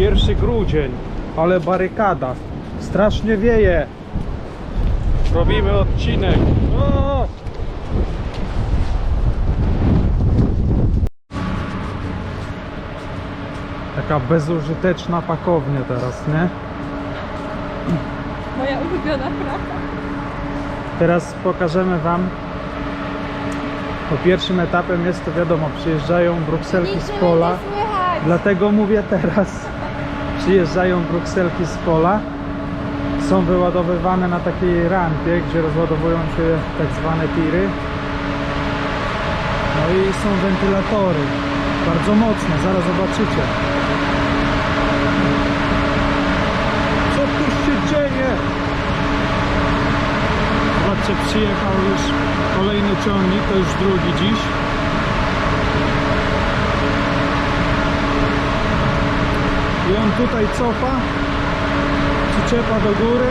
Pierwszy grudzień, ale barykada. Strasznie wieje. Robimy odcinek. O! Taka bezużyteczna pakownia teraz, nie? Moja ulubiona praca. Teraz pokażemy Wam. Po pierwszym etapem jest to wiadomo, przyjeżdżają brukselki z pola. Dlatego mówię teraz. Przyjeżdżają brukselki z pola. Są wyładowywane na takiej rampie, gdzie rozładowują się tak zwane tiry. No i są wentylatory. Bardzo mocne, zaraz zobaczycie. Co tu się dzieje? Zobaczcie, przyjechał już kolejny ciągnik, to już drugi dziś. I on tutaj cofa, przyczepa do góry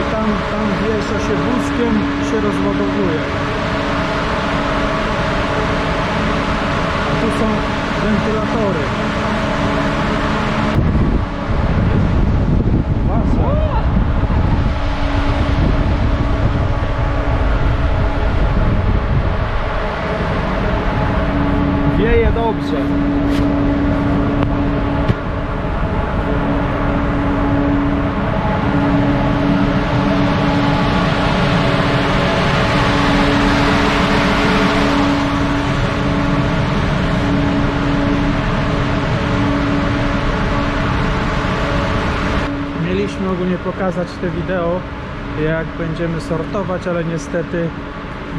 i tam, tam wiesza się wózkiem się rozładowuje. A tu są wentylatory. Wasze. Wieje dobrze. Mieliśmy ogólnie pokazać te wideo, jak będziemy sortować, ale niestety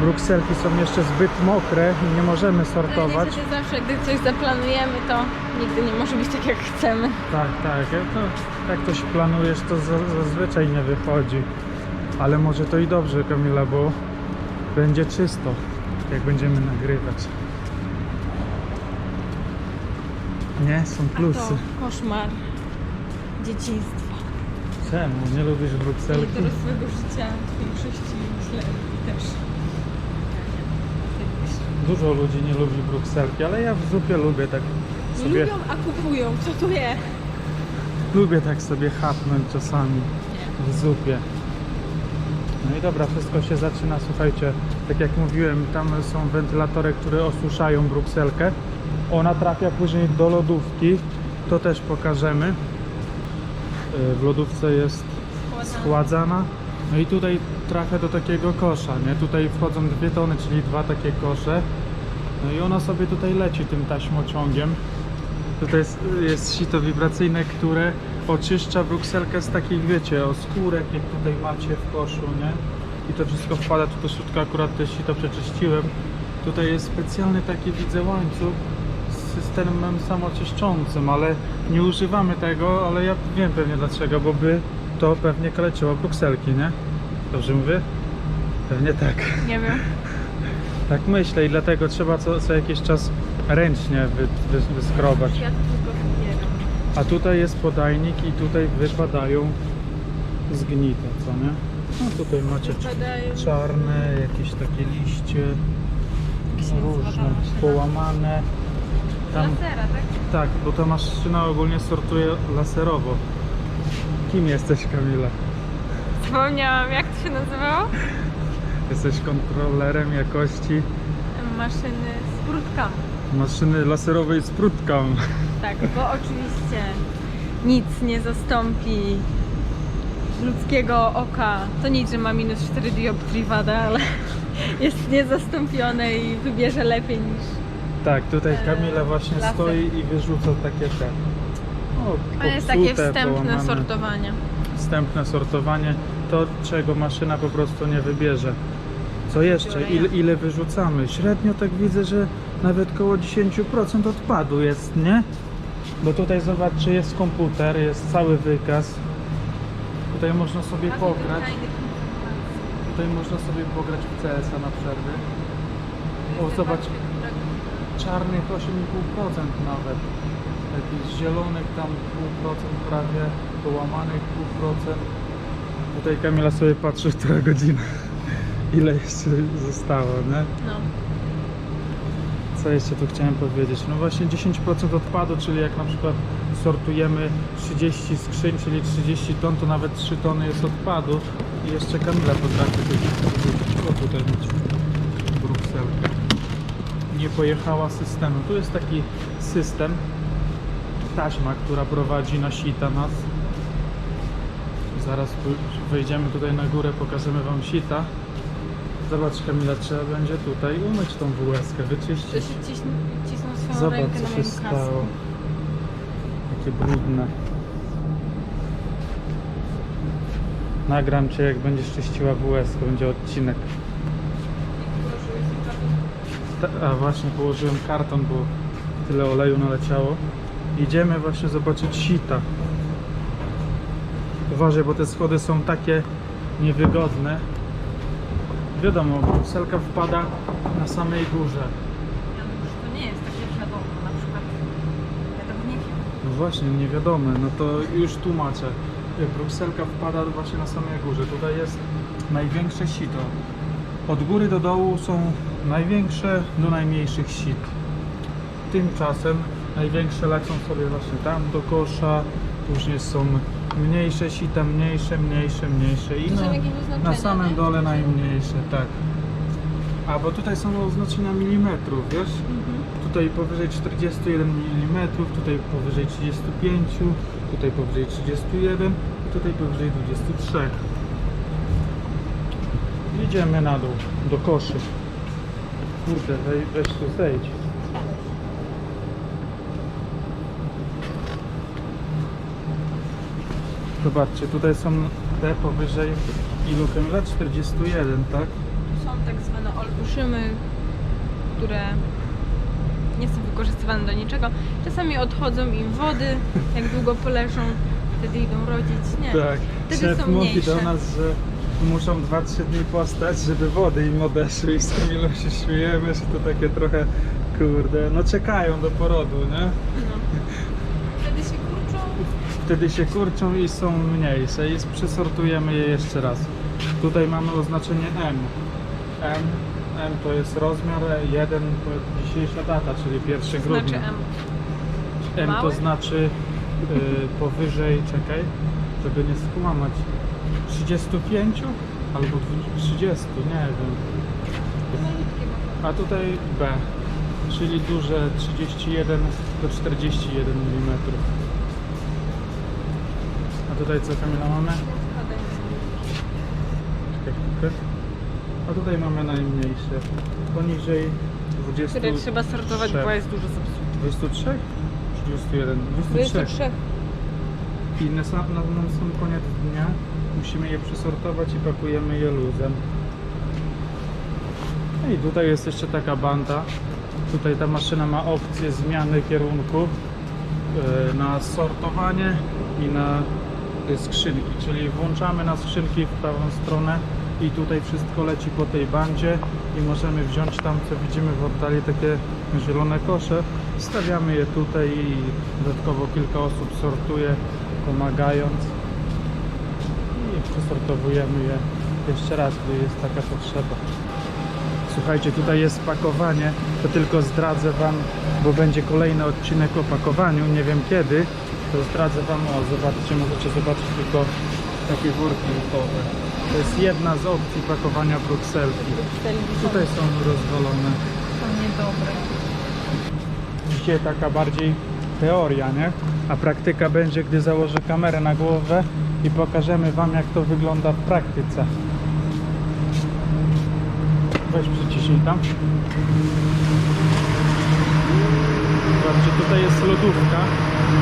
brukselki są jeszcze zbyt mokre i nie możemy sortować. Niestety zawsze, gdy coś zaplanujemy, to nigdy nie może być tak, jak chcemy. Tak, tak. jak coś planujesz, to za- zazwyczaj nie wychodzi. Ale może to i dobrze, Kamila, bo będzie czysto, jak będziemy nagrywać. Nie, są A plusy. to koszmar dzieciństwa. Czemu? Nie lubisz brukselki? dorosłego życia w większości myślę też. Dużo ludzi nie lubi brukselki, ale ja w zupie lubię tak Nie sobie, lubią, a kupują. Co tu je? lubię tak sobie chapnąć czasami w zupie. No i dobra, wszystko się zaczyna, słuchajcie, tak jak mówiłem, tam są wentylatory, które osuszają brukselkę. Ona trafia później do lodówki, to też pokażemy. Yy, W lodówce jest schładzana. No i tutaj trafia do takiego kosza, nie? Tutaj wchodzą dwie tony, czyli dwa takie kosze. No i ona sobie tutaj leci tym taśmociągiem. Tutaj jest, jest sito wibracyjne, które oczyszcza brukselkę z takich, wiecie, oskórek, jak tutaj macie w koszu, nie? I to wszystko wpada tu do środka, akurat te sito przeczyściłem. Tutaj jest specjalny taki, widzę, łańcuch systemem samoczyszczącym, ale nie używamy tego, ale ja wiem pewnie dlaczego, bo by to pewnie kaleczyło brukselki, nie? Dobrze mówię? Pewnie tak. Nie wiem. Tak myślę i dlatego trzeba co, co jakiś czas ręcznie wy, wy, wyskrobać. Ja to tylko wybieram. A tutaj jest podajnik i tutaj wypadają zgnite, co nie? No tutaj macie Wypadają. czarne, jakieś takie liście, ta różne, połamane. Tam, Lasera, tak? tak, bo ta maszyna ogólnie sortuje laserowo. Kim jesteś Kamila? Zapomniałam, jak to się nazywało? Jesteś kontrolerem jakości Maszyny z maszyny laserowej z prutką. Tak, bo oczywiście nic nie zastąpi ludzkiego oka. To nic, że ma minus 4 dioptrii wada, ale jest niezastąpione i wybierze lepiej niż... Tak, tutaj Kamila właśnie laser. stoi i wyrzuca takie te. O, To jest takie wstępne połamane. sortowanie. Wstępne sortowanie, to czego maszyna po prostu nie wybierze. Co jeszcze? Ile, ile wyrzucamy? Średnio tak widzę, że nawet około 10% odpadu jest, nie? Bo tutaj zobaczcie, jest komputer, jest cały wykaz. Tutaj można sobie pograć. Tutaj można sobie pograć w CS-a na przerwy. O, zobacz, czarnych 8,5% nawet. Jakichś zielonych tam pół procent prawie, połamanych pół procent. Tutaj Kamila sobie patrzy, która godzina. Ile jeszcze zostało, nie? No. Co jeszcze tu chciałem powiedzieć? No właśnie 10% odpadu, czyli jak na przykład sortujemy 30 skrzyń, czyli 30 ton, to nawet 3 tony jest odpadu. I jeszcze Kamila potrafi tu- o tutaj mieć brukselkę. Nie pojechała systemem. Tu jest taki system, taśma, która prowadzi na sita nas. Zaraz wejdziemy tutaj na górę, pokażemy Wam sita. Zobacz Kamila, trzeba będzie tutaj umyć tą WS-kę, To wyczyścić. się ciśnie, cisną swoją Zobacz rękę na co się stało. kasku. Takie brudne. Nagram Cię jak będziesz czyściła WS-kę, będzie odcinek. A właśnie położyłem karton, bo tyle oleju naleciało. Idziemy właśnie zobaczyć sita. Uważaj, bo te schody są takie niewygodne. Wiadomo, brukselka wpada na samej górze. To nie jest takie wiadomo, na przykład ja tego nie wiem. No właśnie, niewiadome. No to już tłumaczę. Brukselka wpada właśnie na samej górze. Tutaj jest największe sito. Od góry do dołu są największe do najmniejszych sit. Tymczasem największe lecą sobie właśnie tam do kosza. Później są mniejsze sita, mniejsze, mniejsze, mniejsze. I na, na samym nie? dole najmniejsze, tak. A bo tutaj są oznaczenia milimetrów, wiesz? Tutaj powyżej 41 mm, tutaj powyżej 35, tutaj powyżej 31 i tutaj powyżej 23. Idziemy na dół, do koszy. Kurde, wej, weź tu zejdź. Zobaczcie, tutaj są te powyżej ilu Kamila? 41, tak? Tu są tak zwane olbrzymy, które nie są wykorzystywane do niczego. Czasami odchodzą im wody, jak długo poleżą, wtedy idą rodzić. Nie. Tak. Wtedy Szef są mówi mniejsze. do nas, że muszą 2-3 dni postać, żeby wody im odeszły i z Kamilą się śmiejemy, że to takie trochę kurde, no czekają do porodu, nie? No. Wtedy się kurczą. Wtedy się kurczą i są mniejsze i przesortujemy je jeszcze raz. Tutaj mamy oznaczenie M. M, M to jest rozmiar 1, to dzisiejsza data, czyli 1 Znaczy grudnia. M. M to znaczy y, powyżej, czekaj, żeby nie skłamać, 35 albo dwu- 30, nie wiem. A tutaj B, czyli duże 31 do 41 mm. A tutaj co Kamila mamy? A tutaj mamy najmniejsze, poniżej 20. które trzeba sortować, bo jest dużo zepsutych. 23? 31? 23. 23. I na sam, na, na sam koniec dnia musimy je przesortować i pakujemy je luzem. No i tutaj jest jeszcze taka banda. Tutaj ta maszyna ma opcję zmiany kierunku e, na sortowanie i na skrzynki, czyli włączamy na skrzynki w prawą stronę i tutaj wszystko leci po tej bandzie i możemy wziąć tam, co widzimy w oddali, takie zielone kosze, stawiamy je tutaj i dodatkowo kilka osób sortuje, pomagając przesortowujemy je jeszcze raz, gdy jest taka potrzeba. Słuchajcie, tutaj jest pakowanie, to tylko zdradzę Wam, bo będzie kolejny odcinek o pakowaniu, nie wiem kiedy, to zdradzę Wam, o zobaczcie, możecie zobaczyć tylko takie worki gotowe. To jest jedna z opcji pakowania brukselki. Tutaj są rozwalone. są niedobre. Dzisiaj taka bardziej teoria, nie? A praktyka będzie, gdy założę kamerę na głowę i pokażemy Wam, jak to wygląda w praktyce. Weź przyciśnij tam. Zobaczcie, tutaj jest lodówka.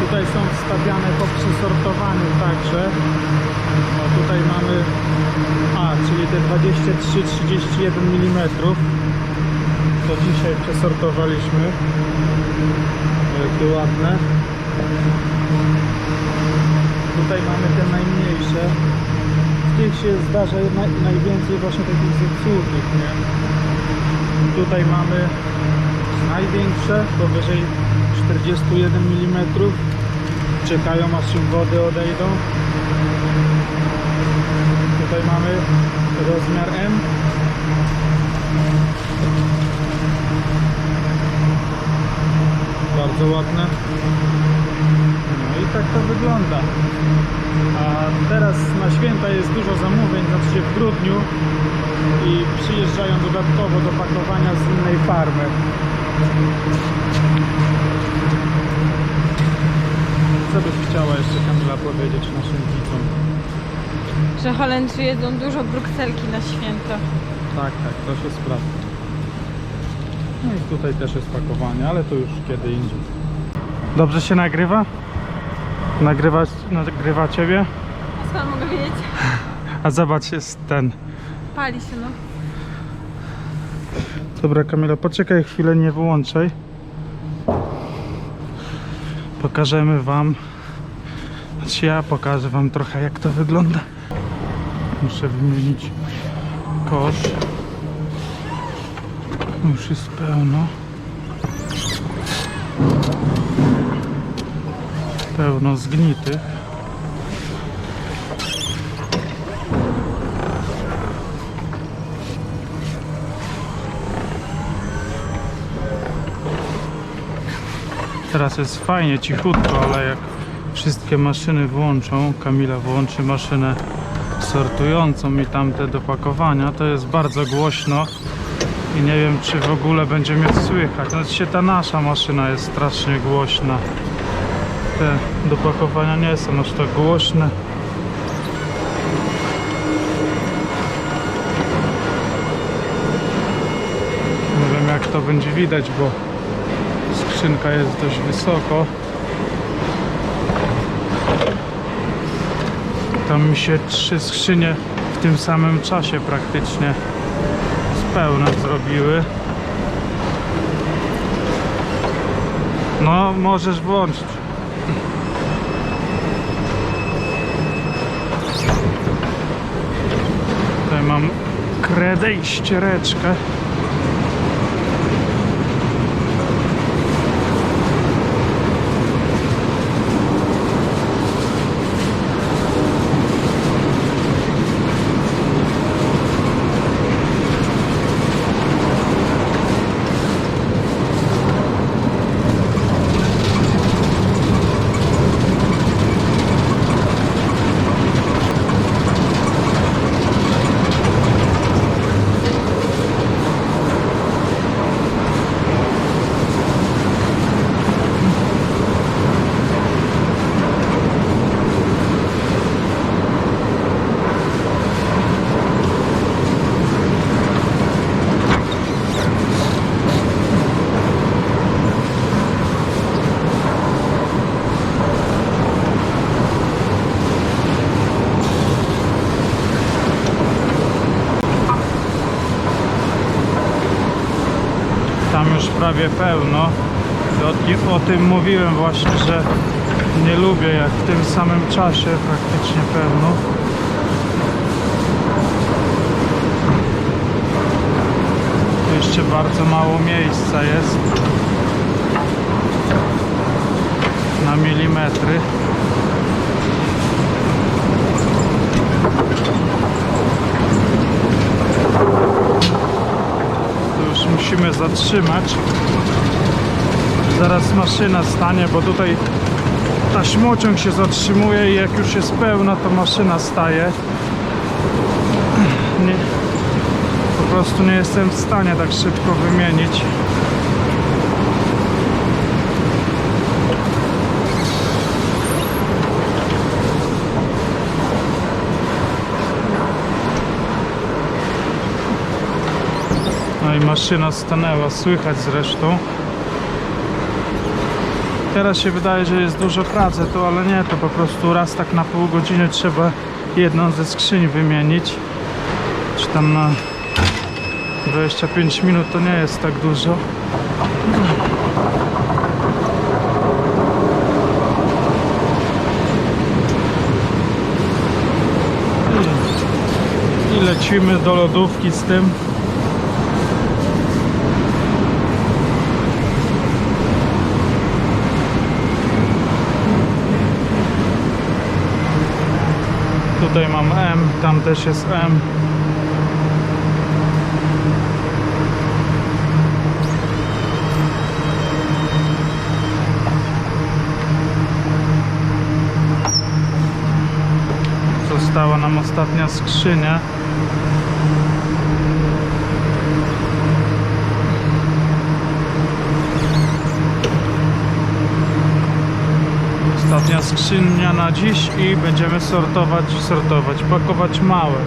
Tutaj są wstawiane po przesortowaniu także. No tutaj mamy, a, czyli te 23-31 mm. To dzisiaj przesortowaliśmy. Jakie ładne. Tutaj mamy te najmniejsze. W tych się zdarza naj, najwięcej właśnie takich zepsutych, nie? Tutaj mamy największe, powyżej 41 mm. Czekają aż im wody odejdą. Tutaj mamy rozmiar M. bardzo ładne. Tak to wygląda. A teraz na święta jest dużo zamówień, znaczy się w grudniu i przyjeżdżają dodatkowo do pakowania z innej farmy. Co byś chciała jeszcze Kamila powiedzieć naszym widzom? Że Holendrzy jedzą dużo brukselki na święto. Tak, tak, to się sprawdza. No i tutaj też jest pakowanie, ale to już kiedy indziej. Dobrze się nagrywa? Nagrywa, nagrywa ciebie? A skąd mogę wiedzieć? A zobacz, jest ten. Pali się no. Dobra Kamila, poczekaj chwilę, nie wyłączaj. Pokażemy wam, znaczy ja pokażę wam trochę jak to wygląda. Muszę wymienić kosz. Już jest pełno. Pełno zgnitych. Teraz jest fajnie, cichutko, ale jak wszystkie maszyny włączą, Kamila włączy maszynę sortującą i tamte do pakowania, to jest bardzo głośno i nie wiem czy w ogóle będzie mnie słychać. Znaczy się ta nasza maszyna jest strasznie głośna. Te do pakowania nie są aż tak głośne. Nie wiem jak to będzie widać, bo skrzynka jest dość wysoko. Tam mi się trzy skrzynie w tym samym czasie praktycznie spełna zrobiły. No, możesz włączyć. Tutaj mam kredę i ściereczkę. Tam już prawie pełno. O, o tym mówiłem właśnie, że nie lubię jak w tym samym czasie praktycznie pełno. Jeszcze bardzo mało miejsca jest. Na milimetry. To już musimy zatrzymać. Zaraz maszyna stanie, bo tutaj taśmociąg się zatrzymuje i jak już jest pełna, to maszyna staje. Nie, po prostu nie jestem w stanie tak szybko wymienić. I maszyna stanęła, słychać zresztą. Teraz się wydaje, że jest dużo pracy tu, ale nie, to po prostu raz tak na pół godziny trzeba jedną ze skrzyń wymienić. Czy tam na 25 minut to nie jest tak dużo. I lecimy do lodówki z tym. Tutaj mam M, tam też jest M. Została nam ostatnia skrzynia. Ostatnia skrzynia na dziś i będziemy sortować, sortować, pakować małe.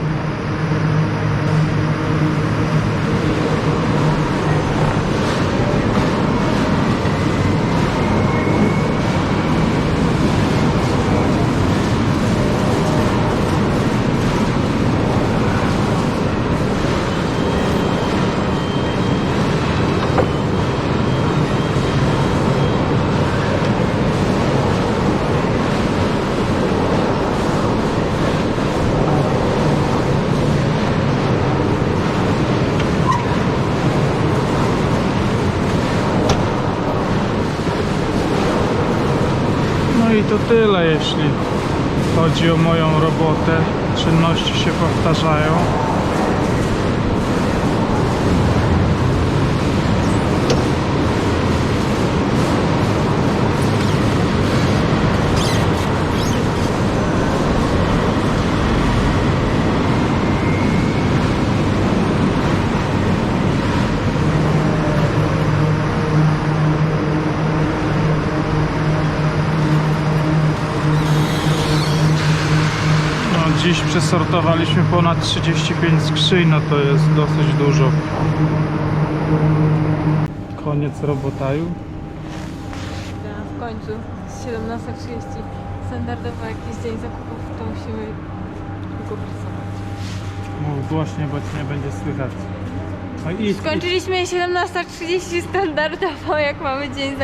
I to tyle, jeśli chodzi o moją robotę. Czynności się powtarzają. No, dziś przesortowaliśmy ponad 35 skrzyń, no to jest dosyć dużo. Koniec robotaju. W końcu z 17.30 standardowo jakiś dzień zakupów, to musimy długo pracować. Mów głośnie, bo nie będzie słychać. No idź, idź. Skończyliśmy 17.30 standardowo, jak mamy dzień zakupów.